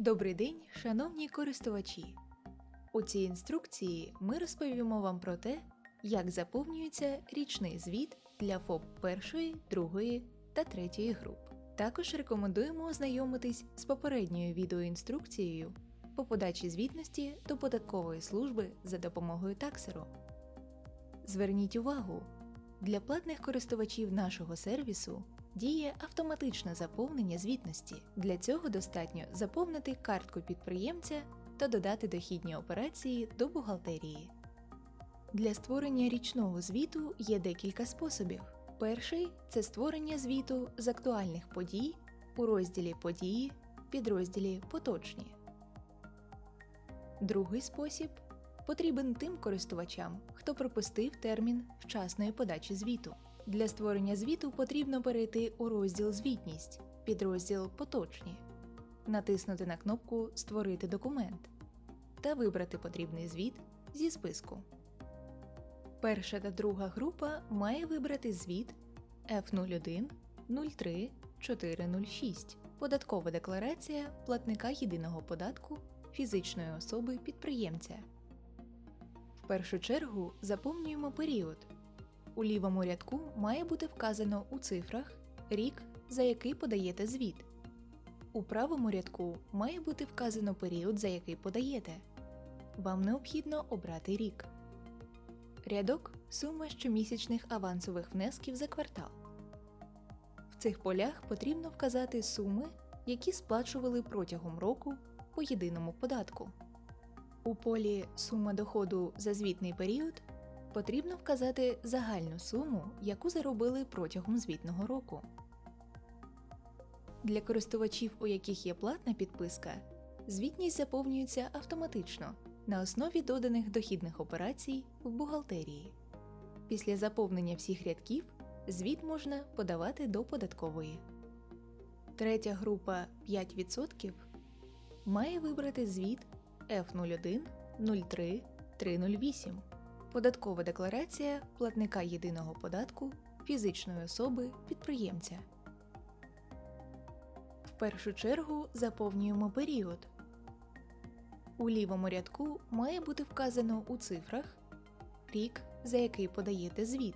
Добрий день, шановні користувачі! У цій інструкції ми розповімо вам про те, як заповнюється річний звіт для ФОП першої, другої та третьої груп. Також рекомендуємо ознайомитись з попередньою відеоінструкцією по подачі звітності до податкової служби за допомогою таксеру. Зверніть увагу, для платних користувачів нашого сервісу діє автоматичне заповнення звітності. Для цього достатньо заповнити картку підприємця та додати дохідні операції до бухгалтерії. Для створення річного звіту є декілька способів. Перший це створення звіту з актуальних подій у розділі Події, підрозділі Поточні. Другий спосіб потрібен тим користувачам, хто пропустив термін вчасної подачі звіту. Для створення звіту потрібно перейти у розділ Звітність, підрозділ Поточні, натиснути на кнопку Створити документ та вибрати потрібний звіт зі списку. Перша та друга група має вибрати звіт F01 03 406 Податкова декларація платника єдиного податку фізичної особи підприємця. Першу чергу заповнюємо період. У лівому рядку має бути вказано у цифрах рік, за який подаєте звіт. У правому рядку має бути вказано період, за який подаєте. Вам необхідно обрати рік. Рядок сума щомісячних авансових внесків за квартал. В цих полях потрібно вказати суми, які сплачували протягом року по єдиному податку. У полі Сума доходу за звітний період потрібно вказати загальну суму, яку заробили протягом звітного року. Для користувачів, у яких є платна підписка, звітність заповнюється автоматично на основі доданих дохідних операцій в бухгалтерії. Після заповнення всіх рядків звіт можна подавати до податкової. Третя група 5% має вибрати звіт F01 03 308 Податкова декларація платника єдиного податку фізичної особи підприємця. В першу чергу заповнюємо період. У лівому рядку має бути вказано у цифрах рік, за який подаєте звіт.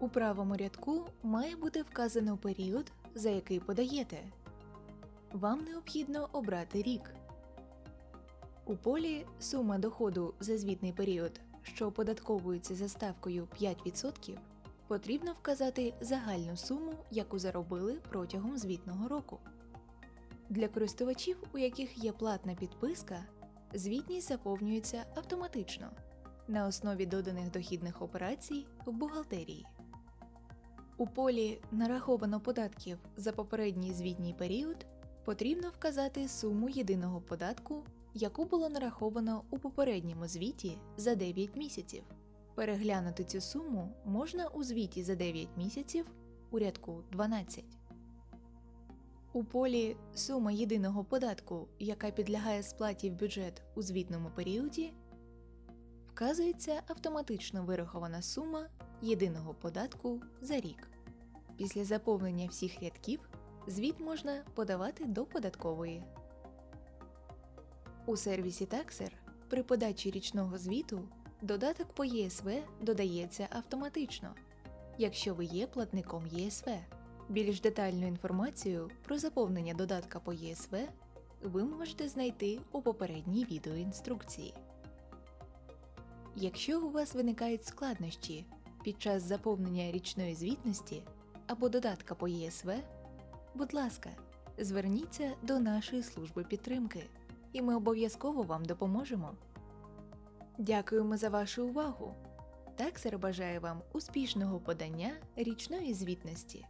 У правому рядку має бути вказано період, за який подаєте. Вам необхідно обрати рік. У полі сума доходу за звітний період, що оподатковується за ставкою 5%, потрібно вказати загальну суму, яку заробили протягом звітного року. Для користувачів, у яких є платна підписка, звітність заповнюється автоматично на основі доданих дохідних операцій в бухгалтерії. У полі Нараховано податків за попередній звітній період потрібно вказати суму єдиного податку, яку було нараховано у попередньому звіті за 9 місяців. Переглянути цю суму можна у звіті за 9 місяців у рядку 12. У полі Сума єдиного податку, яка підлягає сплаті в бюджет у звітному періоді, вказується автоматично вирахована сума єдиного податку за рік. Після заповнення всіх рядків звіт можна подавати до податкової. У сервісі Taxer при подачі річного звіту додаток по ЄСВ додається автоматично, якщо ви є платником ЄСВ. Більш детальну інформацію про заповнення додатка по ЄСВ ви можете знайти у попередній відеоінструкції. Якщо у вас виникають складнощі під час заповнення річної звітності або додатка по ЄСВ, будь ласка, зверніться до нашої служби підтримки, і ми обов'язково вам допоможемо. Дякуємо за вашу увагу! Таксер бажає вам успішного подання річної звітності.